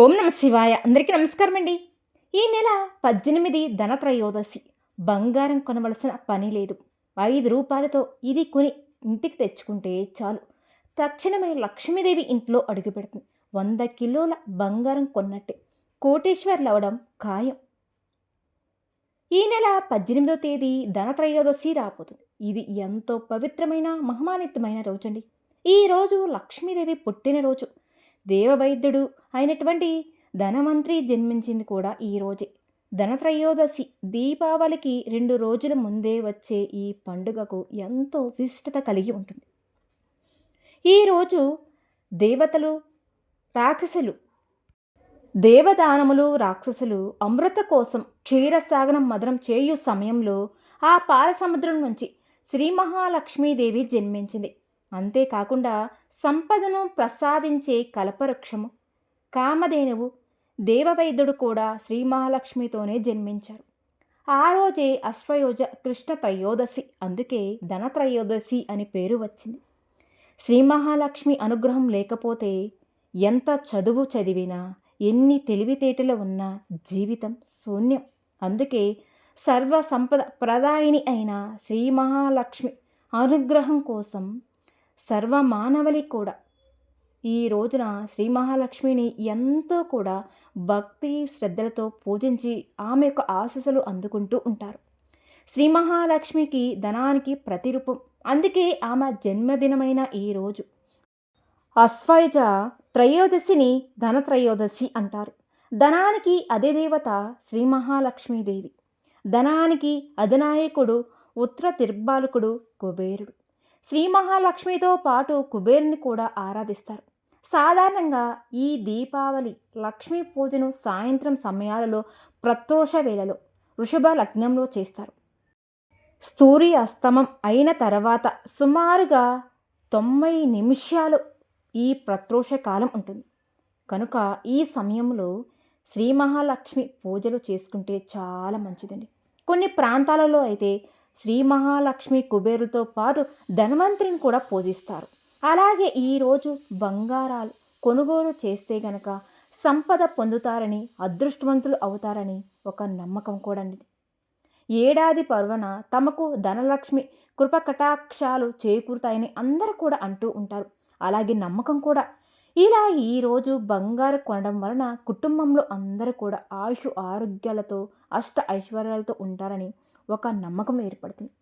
ఓం నమ శివాయ. అందరికీ నమస్కారం అండి ఈ నెల పద్దెనిమిది ధనత్రయోదశి. బంగారం కొనవలసిన పని లేదు. ఐదు రూపాయలతో ఇది కొని ఇంటికి తెచ్చుకుంటే చాలు. తక్షణమే లక్ష్మీదేవి ఇంట్లో అడుగుపెడుతుంది వంద కిలోల బంగారం కొన్నట్టే. కోటేశ్వర్లు అవడం ఖాయం. ఈ నెల పద్దెనిమిదో తేదీ ధనత్రయోదశి రాబోతుంది. ఇది ఎంతో పవిత్రమైన మహమానిత్యమైన రోజండి. ఈ రోజు లక్ష్మీదేవి పుట్టినరోజు. దేవవైద్యుడు అయినటువంటి ధనమంత్రి జన్మించింది కూడా ఈ రోజే. ధనత్రయోదశి దీపావళికి రెండు రోజుల ముందే వచ్చే ఈ పండుగకు ఎంతో విశిష్టత కలిగి ఉంటుంది. ఈరోజు దేవతలు రాక్షసులు దేవదానములు రాక్షసులు అమృత కోసం క్షీరసాగరం మదనం చేయు సమయంలో ఆ పాల సముద్రం నుంచి శ్రీ మహాలక్ష్మీదేవి జన్మించింది. అంతేకాకుండా సంపదను ప్రసాదించే కల్పవృక్షము. కామధేనువు దేవవైద్యుడు కూడా శ్రీ మహాలక్ష్మితోనే జన్మించారు. ఆ రోజే అశ్వయోజ కృష్ణ త్రయోదశి అందుకే ధనత్రయోదశి అని పేరు వచ్చింది. శ్రీ మహాలక్ష్మి అనుగ్రహం లేకపోతే ఎంత చదువు చదివినా ఎన్ని తెలివితేటలు ఉన్నా జీవితం శూన్యం. అందుకే సర్వ సంపద ప్రదాయిని అయిన శ్రీ మహాలక్ష్మి అనుగ్రహం కోసం సర్వమానవలి కూడా. ఈ రోజున శ్రీ మహాలక్ష్మిని ఎంతో కూడా భక్తి శ్రద్ధలతో పూజించి ఆమె యొక్క ఆశీస్సులు అందుకుంటూ ఉంటారు. శ్రీ మహాలక్ష్మికి ధనానికి ప్రతిరూపం. అందుకే ఆమె జన్మదినమైన ఈ రోజు. అశ్వయుజ త్రయోదశిని ధనత్రయోదశి అంటారు. ధనానికి అదే దేవత శ్రీ మహాలక్ష్మీదేవి. ధనానికి అధినాయకుడు ఉత్తర తిర్బాలకుడు కుబేరుడు. శ్రీ మహాలక్ష్మితో పాటు కుబేరుని కూడా ఆరాధిస్తారు. సాధారణంగా ఈ దీపావళి లక్ష్మీ పూజను సాయంత్రం సమయాలలో ప్రత్రోష వేళలో వృషభ లగ్నంలో చేస్తారు. సూర్య అస్తమం అయిన తర్వాత సుమారుగా తొంభై నిమిషాలు ఈ ప్రత్రోష కాలం ఉంటుంది. కనుక ఈ సమయంలో శ్రీ మహాలక్ష్మి పూజలు చేసుకుంటే చాలా మంచిదండి. కొన్ని ప్రాంతాలలో అయితే శ్రీ మహాలక్ష్మి కుబేరుతో పాటు ధన్వంతరిని కూడా పూజిస్తారు. అలాగే ఈరోజు బంగారాలు కొనుగోలు చేస్తే గనక సంపద పొందుతారని అదృష్టవంతులు అవుతారని ఒక నమ్మకం కూడా అండి. ఏడాది పర్వన తమకు ధనలక్ష్మి కృపకటాక్షాలు చేకూరుతాయని అందరూ కూడా అంటూ ఉంటారు. అలాగే నమ్మకం కూడా. ఇలా ఈరోజు బంగారు కొనడం వలన కుటుంబంలో అందరూ కూడా ఆయుష్ ఆరోగ్యాలతో అష్ట ఐశ్వర్యాలతో ఉంటారని ఒక నమ్మకం ఏర్పడుతుంది.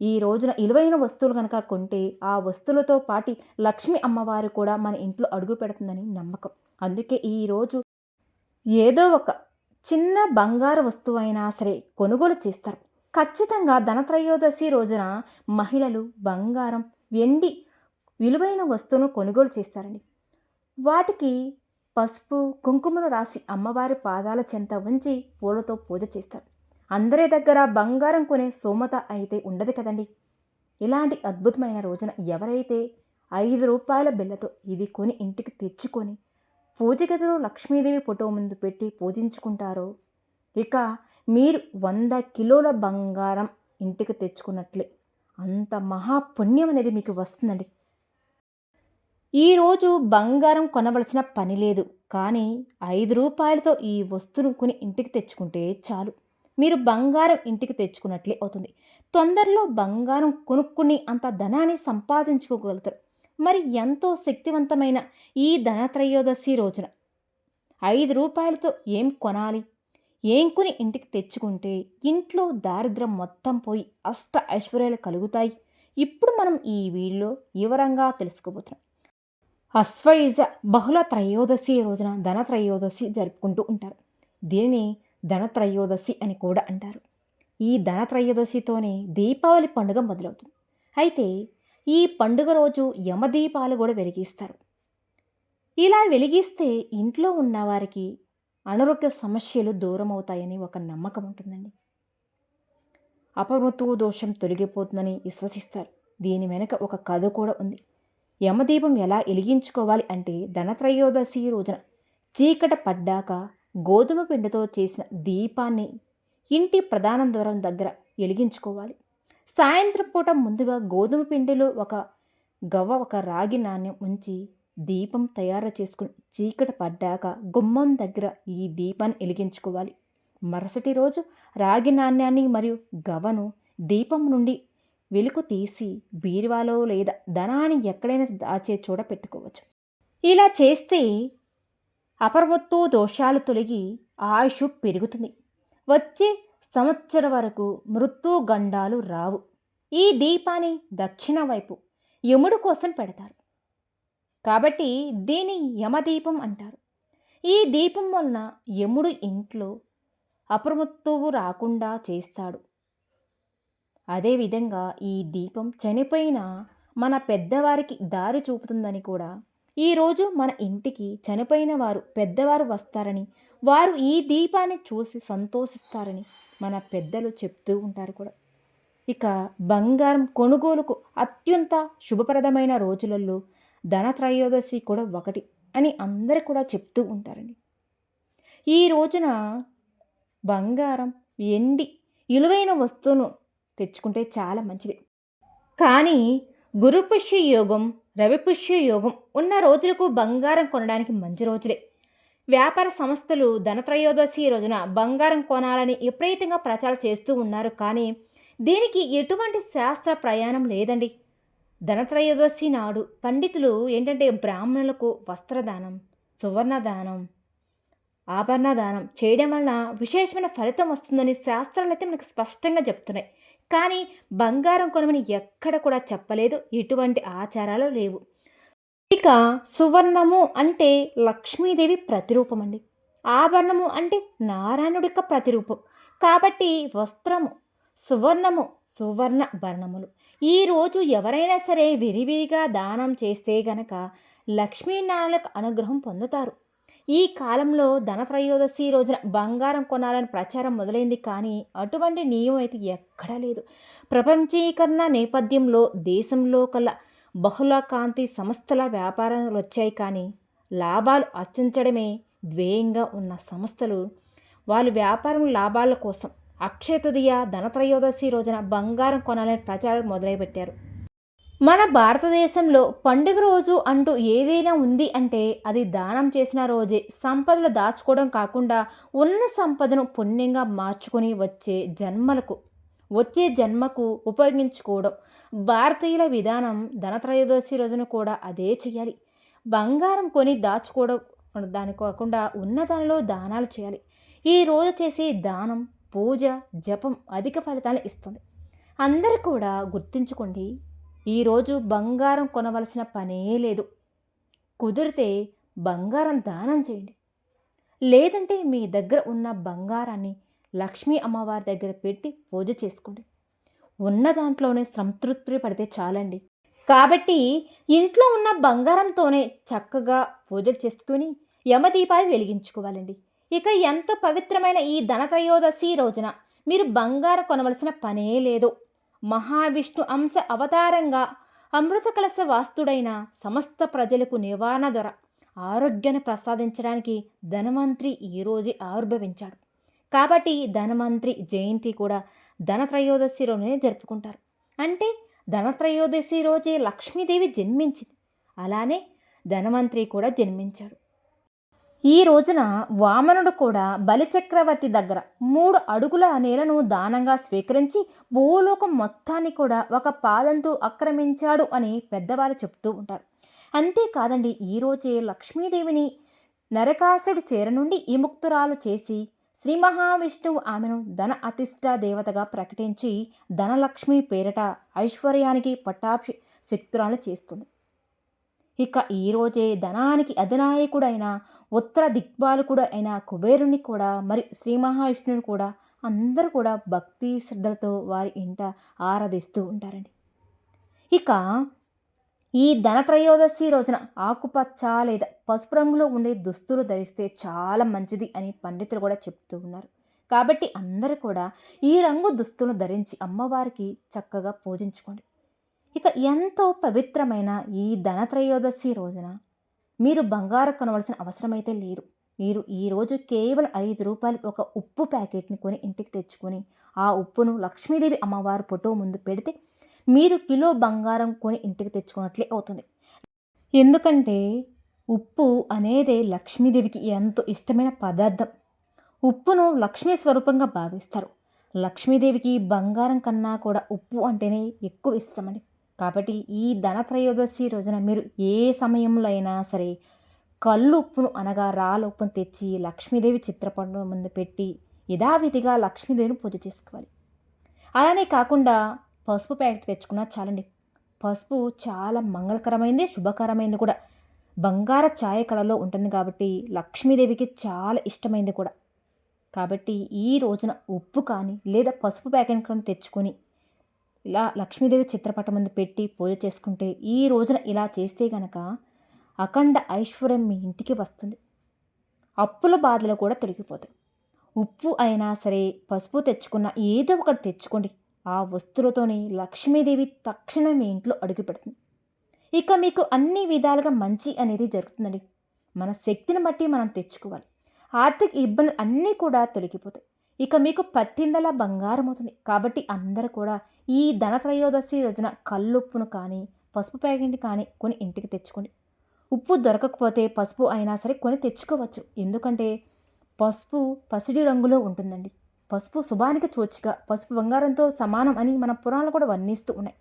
ఈ రోజున ఇలువైన వస్తువులు కనుక కొంటే ఆ వస్తువులతో పాటి లక్ష్మి అమ్మవారు కూడా మన ఇంట్లో అడుగు పెడుతుందని నమ్మకం. అందుకే ఈరోజు ఏదో ఒక చిన్న బంగారు వస్తువు అయినా సరే కొనుగోలు చేస్తారు. ఖచ్చితంగా ధనత్రయోదశి రోజున మహిళలు బంగారం వెండి విలువైన వస్తువును కొనుగోలు చేస్తారండి. వాటికి పసుపు కుంకుమను రాసి అమ్మవారి పాదాల చెంత ఉంచి పూలతో పూజ చేస్తారు. అందరి దగ్గర బంగారం కొనే సోమత అయితే ఉండదు కదండి. ఇలాంటి అద్భుతమైన రోజున ఎవరైతే ఐదు రూపాయల బిళ్ళతో ఇది కొని ఇంటికి తెచ్చుకొని పూజ గదిలో లక్ష్మీదేవి ఫోటో ముందు పెట్టి పూజించుకుంటారో ఇక మీరు వంద కిలోల బంగారం ఇంటికి తెచ్చుకున్నట్లే అంత మహాపుణ్యం అనేది మీకు వస్తుందండి. ఈరోజు బంగారం కొనవలసిన పని లేదు కానీ ఐదు రూపాయలతో ఈ వస్తువును కొని ఇంటికి తెచ్చుకుంటే చాలు. మీరు బంగారం ఇంటికి తెచ్చుకున్నట్లే అవుతుంది. తొందరలో బంగారం కొనుక్కుని అంత ధనాన్ని సంపాదించుకోగలుగుతారు. మరి ఎంతో శక్తివంతమైన ఈ ధనత్రయోదశి రోజున ఐదు రూపాయలతో ఏం కొనాలి? ఏం కొని ఇంటికి తెచ్చుకుంటే ఇంట్లో దారిద్రం మొత్తం పోయి అష్ట ఐశ్వర్యాలు కలుగుతాయి. ఇప్పుడు మనం ఈ వీడియోలో వివరంగా తెలుసుకోబోతున్నాం. అశ్వయుజ బహుళ త్రయోదశి రోజున ధనత్రయోదశి జరుపుకుంటూ ఉంటారు. దీనిని ధనత్రయోదశి అని కూడా అంటారు. ఈ ధనత్రయోదశితోనే దీపావళి పండుగ మొదలవుతుంది. అయితే ఈ పండుగ రోజు యమదీపాలు కూడా వెలిగిస్తారు. ఇలా వెలిగిస్తే ఇంట్లో ఉన్నవారికి అనారోగ్య సమస్యలు దూరం అవుతాయని ఒక నమ్మకం ఉంటుందండి. అపమృతువు దోషం తొలగిపోతుందని విశ్వసిస్తారు. దీని వెనుక ఒక కథ కూడా ఉంది. యమదీపం ఎలా వెలిగించుకోవాలి అంటే ధనత్రయోదశి రోజున చీకట పడ్డాక గోధుమ పిండితో చేసిన దీపాన్ని ఇంటి ప్రధాన ద్వారం దగ్గర వెలిగించుకోవాలి. సాయంత్రం పూట ముందుగా గోధుమ పిండిలో ఒక గవ్వ ఒక రాగి నాణ్యం ఉంచి దీపం తయారు చేసుకుని చీకటి పడ్డాక గుమ్మం దగ్గర ఈ దీపాన్ని వెలిగించుకోవాలి. మరుసటి రోజు రాగి నాణ్యాన్ని మరియు గవను దీపం నుండి వెలుగు తీసి బీరువాలో లేదా ధనాన్ని ఎక్కడైనా దాచే చూడ పెట్టుకోవచ్చు. ఇలా చేస్తే అపర్వత్తు దోషాలు తొలగి ఆయుష్ పెరుగుతుంది. వచ్చే సంవత్సరం వరకు మృత్యు గండాలు రావు. ఈ దీపాన్ని దక్షిణ వైపు యముడు కోసం పెడతారు. కాబట్టి దీని యమదీపం అంటారు. ఈ దీపం వలన యముడు ఇంట్లో అప్రమత్తువు రాకుండా చేస్తాడు. అదేవిధంగా ఈ దీపం చనిపోయిన మన పెద్దవారికి దారి చూపుతుందని కూడా ఈరోజు మన ఇంటికి చనిపోయిన వారు పెద్దవారు వస్తారని వారు ఈ దీపాన్ని చూసి సంతోషిస్తారని మన పెద్దలు చెప్తూ ఉంటారు కూడా. ఇక బంగారం కొనుగోలుకు అత్యంత శుభప్రదమైన రోజులలో ధనత్రయోదశి కూడా ఒకటి అని అందరు కూడా చెప్తూ ఉంటారండి. ఈ రోజున బంగారం ఎండి విలువైన వస్తువును తెచ్చుకుంటే చాలా మంచిది. కానీ గురుపుష్య యోగం రవిపుష్య యోగం ఉన్న రోజులకు బంగారం కొనడానికి మంచి రోజులే. వ్యాపార సంస్థలు ధనత్రయోదశి రోజున బంగారం కొనాలని విపరీతంగా ప్రచారం చేస్తూ ఉన్నారు కానీ దీనికి ఎటువంటి శాస్త్ర ప్రయాణం లేదండి. ధనత్రయోదశి నాడు పండితులు ఏంటంటే బ్రాహ్మణులకు వస్త్రదానం సువర్ణదానం ఆభరణదానం చేయడం వలన విశేషమైన ఫలితం వస్తుందని శాస్త్రాలు అయితే మనకు స్పష్టంగా చెప్తున్నాయి. కానీ బంగారం కొనమని ఎక్కడ కూడా చెప్పలేదు. ఇటువంటి ఆచారాలు లేవు. ఇక సువర్ణము అంటే లక్ష్మీదేవి ప్రతిరూపం అండి. ఆభరణము అంటే నారాయణుడి యొక్క ప్రతిరూపం. కాబట్టి వస్త్రము సువర్ణము సువర్ణ భరణములు. ఈరోజు ఎవరైనా సరే విరివిరిగా దానం చేస్తే గనక లక్ష్మీనారాయణకు అనుగ్రహం పొందుతారు. ఈ కాలంలో ధనత్రయోదశి రోజున బంగారం కొనాలని ప్రచారం మొదలైంది కానీ అటువంటి నియమం అయితే ఎక్కడా లేదు. ప్రపంచీకరణ నేపథ్యంలో దేశంలో కల బహుళ కాంతి సంస్థల వ్యాపారాలు వచ్చాయి కానీ లాభాలు అర్చించడమే ధ్యేయంగా ఉన్న సంస్థలు వాళ్ళు వ్యాపారం లాభాల కోసం అక్షయ తృతీయ ధనత్రయోదశి రోజున బంగారం కొనాలని ప్రచారం మొదలుపెట్టారు. మన భారతదేశంలో పండుగ రోజు అంటూ ఏదైనా ఉంది అంటే అది దానం చేసిన రోజే సంపదలు దాచుకోవడం కాకుండా ఉన్న సంపదను పుణ్యంగా మార్చుకొని వచ్చే జన్మలకు వచ్చే జన్మకు ఉపయోగించుకోవడం. భారతీయుల విధానం ధనత్రయోదశి రోజున కూడా అదే చేయాలి. బంగారం కొని దాచుకోవడం దాని కాకుండా ఉన్న దానిలో దానాలు చేయాలి. ఈ రోజు చేసే దానం పూజ జపం అధిక ఫలితాలు ఇస్తుంది. అందరూ కూడా గుర్తుంచుకోండి ఈరోజు బంగారం కొనవలసిన పనే లేదు. కుదిరితే బంగారం దానం చేయండి. లేదంటే మీ దగ్గర ఉన్న బంగారాన్ని లక్ష్మీ అమ్మవారి దగ్గర పెట్టి పూజ చేసుకోండి. ఉన్న దాంట్లోనే సంతృప్తి పడితే చాలండి. కాబట్టి ఇంట్లో ఉన్న బంగారంతోనే చక్కగా పూజలు చేసుకుని యమదీపాలు వెలిగించుకోవాలండి. ఇక ఎంతో పవిత్రమైన ఈ ధనత్రయోదశి రోజున మీరు బంగారం కొనవలసిన పనే లేదు. మహావిష్ణు అంశ అవతారంగా అమృత కలశ వాస్తుడైన సమస్త ప్రజలకు నివారణ ధర ఆరోగ్యాన్ని ప్రసాదించడానికి ధనవంత్రి ఈరోజు ఆవిర్భవించాడు. కాబట్టి ధనవంత్రి జయంతి కూడా ధనత్రయోదశిలోనే జరుపుకుంటారు. అంటే ధనత్రయోదశి రోజే లక్ష్మీదేవి జన్మించింది. అలానే ధనవంత్రి కూడా జన్మించాడు. ఈ రోజున వామనుడు కూడా బలిచక్రవర్తి దగ్గర మూడు అడుగుల నేలను దానంగా స్వీకరించి భూలోకం మొత్తాన్ని కూడా ఒక పాదంతో ఆక్రమించాడు అని పెద్దవారు చెప్తూ ఉంటారు. అంతేకాదండి ఈరోజే లక్ష్మీదేవిని నరకాసుడి చేర నుండి విముక్తురాలు చేసి శ్రీ మహావిష్ణువు ఆమెను ధన అతిష్ట దేవతగా ప్రకటించి ధనలక్ష్మి పేరిట ఐశ్వర్యానికి పట్టాభి శక్తురాలు చేస్తుంది. ఇక ఈరోజే ధనానికి అధినాయకుడైన ఉత్తర దిక్పాలకుడు అయిన కుబేరుని కూడా మరి శ్రీ మహావిష్ణువుని కూడా అందరూ కూడా భక్తి శ్రద్ధలతో వారి ఇంట ఆరాధిస్తూ ఉంటారండి. ఇక ఈ ధనత్రయోదశి రోజున ఆకుపచ్చ లేదా పసుపు రంగులో ఉండే దుస్తులు ధరిస్తే చాలా మంచిది అని పండితులు కూడా చెప్తూ ఉన్నారు. కాబట్టి అందరూ కూడా ఈ రంగు దుస్తులను ధరించి అమ్మవారికి చక్కగా పూజించుకోండి. ఇక ఎంతో పవిత్రమైన ఈ ధనత్రయోదశి రోజున మీరు బంగారం కొనవలసిన అవసరమైతే లేదు. మీరు ఈరోజు కేవలం ఐదు రూపాయలు ఒక ఉప్పు ప్యాకెట్ని కొని ఇంటికి తెచ్చుకొని ఆ ఉప్పును లక్ష్మీదేవి అమ్మవారి ఫోటో ముందు పెడితే మీరు కిలో బంగారం కొని ఇంటికి తెచ్చుకున్నట్లే అవుతుంది. ఎందుకంటే ఉప్పు అనేది లక్ష్మీదేవికి ఎంతో ఇష్టమైన పదార్థం. ఉప్పును లక్ష్మీ స్వరూపంగా భావిస్తారు. లక్ష్మీదేవికి బంగారం కన్నా కూడా ఉప్పు అంటేనే ఎక్కువ ఇష్టమని కాబట్టి ఈ ధనత్రయోదశి రోజున మీరు ఏ సమయంలో అయినా సరే కళ్ళు ఉప్పును అనగా రాళ్ళ ఉప్పును తెచ్చి లక్ష్మీదేవి చిత్రపటం ముందు పెట్టి యథావిధిగా లక్ష్మీదేవిని పూజ చేసుకోవాలి. అలానే కాకుండా పసుపు ప్యాకెట్ తెచ్చుకున్నా చాలండి. పసుపు చాలా మంగళకరమైంది శుభకరమైంది కూడా. బంగార ఛాయ కళలో ఉంటుంది కాబట్టి లక్ష్మీదేవికి చాలా ఇష్టమైంది కూడా. కాబట్టి ఈ రోజున ఉప్పు కానీ లేదా పసుపు ప్యాకెట్ కానీ తెచ్చుకొని ఇలా లక్ష్మీదేవి చిత్రపటం ముందు పెట్టి పూజ చేసుకుంటే ఈ రోజున ఇలా చేస్తే గనక అఖండ ఐశ్వర్యం మీ ఇంటికి వస్తుంది. అప్పుల బాధలు కూడా తొలగిపోతాయి. ఉప్పు అయినా సరే పసుపు తెచ్చుకున్న ఏదో ఒకటి తెచ్చుకోండి. ఆ వస్తువులతోనే లక్ష్మీదేవి తక్షణం మీ ఇంట్లో అడుగు పెడుతుంది ఇక మీకు అన్ని విధాలుగా మంచి అనేది జరుగుతుందండి. మన శక్తిని బట్టి మనం తెచ్చుకోవాలి. ఆర్థిక ఇబ్బందులు అన్నీ కూడా తొలగిపోతాయి. ఇక మీకు పట్టిందలా బంగారం అవుతుంది కాబట్టి అందరూ కూడా ఈ ధనత్రయోదశి రోజున కల్లుప్పును కానీ పసుపు ప్యాకెట్ కానీ కొని ఇంటికి తెచ్చుకోండి. ఉప్పు దొరకకపోతే పసుపు అయినా సరే కొని తెచ్చుకోవచ్చు. ఎందుకంటే పసుపు పసిడి రంగులో ఉంటుందండి. పసుపు శుభానికి సూచిక. పసుపు బంగారంతో సమానం అని మన పురాణాలు కూడా వర్ణిస్తూ ఉన్నాయి.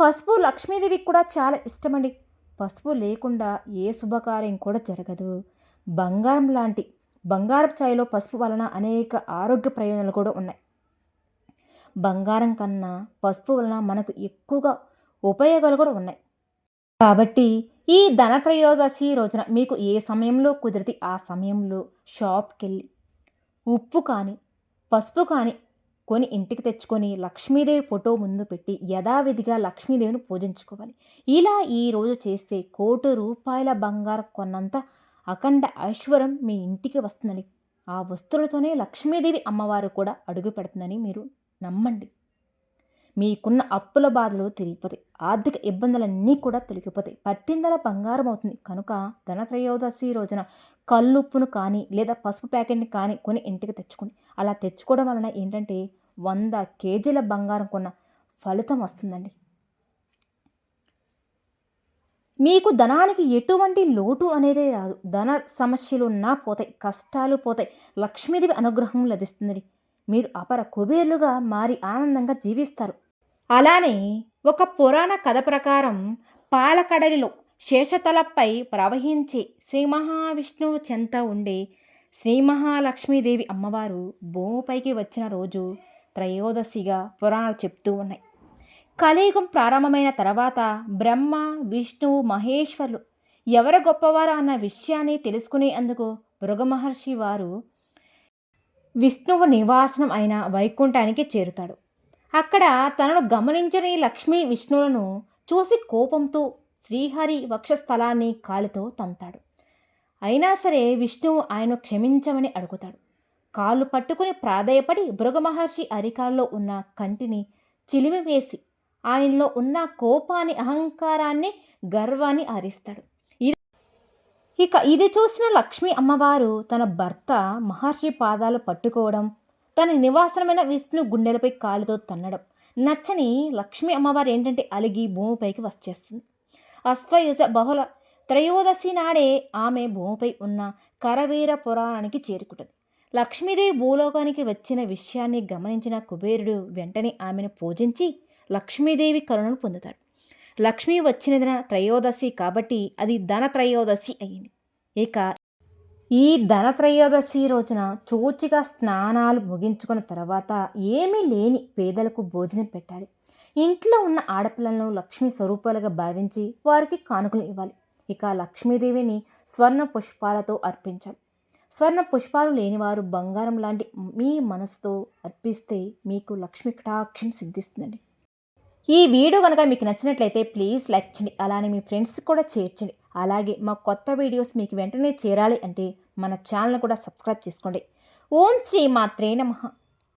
పసుపు లక్ష్మీదేవికి కూడా చాలా ఇష్టమండి. పసుపు లేకుండా ఏ శుభకార్యం కూడా జరగదు. బంగారం లాంటి బంగారపు ఛాయలో పసుపు వలన అనేక ఆరోగ్య ప్రయోజనాలు కూడా ఉన్నాయి. బంగారం కన్నా పసుపు వలన మనకు ఎక్కువగా ఉపయోగాలు కూడా ఉన్నాయి. కాబట్టి ఈ ధనత్రయోదశి రోజున మీకు ఏ సమయంలో కుదిరితే ఆ సమయంలో షాప్కి వెళ్ళి ఉప్పు కానీ పసుపు కానీ కొని ఇంటికి తెచ్చుకొని లక్ష్మీదేవి ఫోటో ముందు పెట్టి యథావిధిగా లక్ష్మీదేవిని పూజించుకోవాలి. ఇలా ఈ రోజు చేస్తే కోటి రూపాయల బంగారం కొన్నంత అఖండ ఐశ్వర్యం మీ ఇంటికి వస్తుందని. ఆ వస్తువులతోనే లక్ష్మీదేవి అమ్మవారు కూడా అడుగు పెడుతుందని మీరు నమ్మండి. మీకున్న అప్పుల బాధలు తిరిగిపోతాయి ఆర్థిక ఇబ్బందులన్నీ కూడా తొలగిపోతాయి. పట్టిందల బంగారం అవుతుంది. కనుక ధనత్రయోదశి రోజున కల్లుప్పును కానీ లేదా పసుపు ప్యాకెట్ని కానీ కొని ఇంటికి తెచ్చుకోండి. అలా తెచ్చుకోవడం వలన ఏంటంటే వంద కేజీల బంగారం కొన్న ఫలితం వస్తుందండి. మీకు ధనానికి ఎటువంటి లోటు అనేదే రాదు. ధన సమస్యలు ఉన్నా పోతాయి కష్టాలు పోతాయి. లక్ష్మీదేవి అనుగ్రహం లభిస్తుంది మీరు అపర కుబేర్లుగా మారి ఆనందంగా జీవిస్తారు. అలానే ఒక పురాణ కథ ప్రకారం పాలకడలిలో శేషతలపై ప్రవహించే శ్రీ మహావిష్ణువు చెంత ఉండే శ్రీ మహాలక్ష్మీదేవి అమ్మవారు భూమిపైకి వచ్చిన రోజు త్రయోదశిగా పురాణాలు చెప్తూ ఉన్నాయి. కలియుగం ప్రారంభమైన తర్వాత బ్రహ్మ విష్ణువు మహేశ్వరులు ఎవరు గొప్పవారు అన్న విషయాన్ని తెలుసుకునేందుకు మహర్షి వారు విష్ణువు నివాసనం అయిన వైకుంఠానికి చేరుతాడు. అక్కడ తనను గమనించని లక్ష్మీ విష్ణువులను చూసి కోపంతో శ్రీహరి వక్షస్థలాన్ని కాలితో తంతాడు. అయినా సరే విష్ణువు ఆయన క్షమించమని అడుగుతాడు. కాళ్ళు పట్టుకుని ప్రాధేయపడి మహర్షి అరికాల్లో ఉన్న కంటిని చిలిమి వేసి ఆయనలో ఉన్న కోపాన్ని అహంకారాన్ని గర్వాన్ని హరిస్తాడు ఇక ఇది చూసిన లక్ష్మీ అమ్మవారు తన భర్త మహర్షి పాదాలు పట్టుకోవడం తన నివాసనమైన విష్ణు గుండెలపై కాలుతో తన్నడం నచ్చని లక్ష్మీ అమ్మవారు ఏంటంటే అలిగి భూమిపైకి వచ్చేస్తుంది అశ్వయుజ బహుళ త్రయోదశి నాడే ఆమె భూమిపై ఉన్న కరవీర పురాణానికి చేరుకుంటుంది. లక్ష్మీదేవి భూలోకానికి వచ్చిన విషయాన్ని గమనించిన కుబేరుడు వెంటనే ఆమెను పూజించి లక్ష్మీదేవి కరుణను పొందుతాడు. లక్ష్మి వచ్చినదిన త్రయోదశి కాబట్టి అది ధన త్రయోదశి అయింది. ఇక ఈ ధన త్రయోదశి రోజున చూచిగా స్నానాలు ముగించుకున్న తర్వాత ఏమీ లేని పేదలకు భోజనం పెట్టాలి. ఇంట్లో ఉన్న ఆడపిల్లలను లక్ష్మీ స్వరూపాలుగా భావించి వారికి కానుకలు ఇవ్వాలి. ఇక లక్ష్మీదేవిని స్వర్ణ పుష్పాలతో అర్పించాలి. స్వర్ణ పుష్పాలు లేనివారు బంగారం లాంటి మీ మనసుతో అర్పిస్తే మీకు లక్ష్మీ కటాక్షం సిద్ధిస్తుందండి. ఈ వీడియో కనుక మీకు నచ్చినట్లయితే ప్లీజ్ లైక్ చేయండి. అలానే మీ ఫ్రెండ్స్ కూడా చేర్చండి అలాగే మా కొత్త వీడియోస్ మీకు వెంటనే చేరాలి అంటే మన ఛానల్ కూడా సబ్స్క్రైబ్ చేసుకోండి. ఓం శ్రీ మాత్రే నమః.